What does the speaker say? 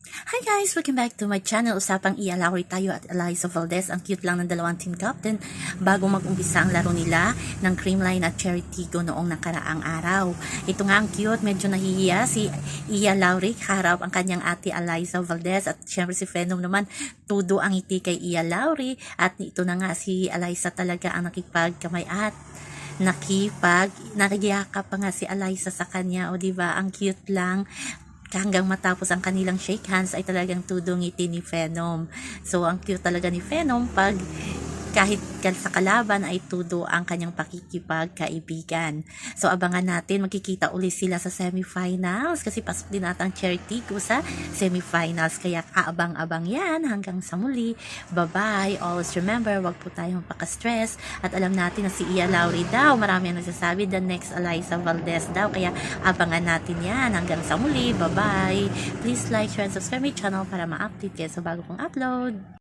Hi guys! Welcome back to my channel. Usapang ialaway tayo at Eliza Valdez. Ang cute lang ng dalawang team captain bago mag-umpisa ang laro nila ng Creamline at Cherry Tigo noong nakaraang araw. Ito nga ang cute. Medyo nahihiya si Iya Lauri harap ang kanyang ate Eliza Valdez at syempre si Phenom naman tudo ang ngiti kay Iya Lauri at ito na nga si Eliza talaga ang nakipagkamay at nakipag nakiyakap pa nga si Eliza sa kanya o di ba ang cute lang hanggang matapos ang kanilang shake hands ay talagang tudong ngiti ni Phenom. So, ang cute talaga ni Phenom pag kahit kal- sa kalaban ay tudo ang kanyang pakikipagkaibigan. So, abangan natin, magkikita uli sila sa semifinals kasi pasok din natang charity ko sa semifinals. Kaya kaabang-abang yan hanggang sa muli. Bye-bye. Always remember, wag po tayong paka-stress. At alam natin na si Iya Lauri daw, marami ang nagsasabi, the next Eliza Valdez daw. Kaya abangan natin yan hanggang sa muli. Bye-bye. Please like, share, and subscribe my channel para ma-update kayo sa bago kong upload.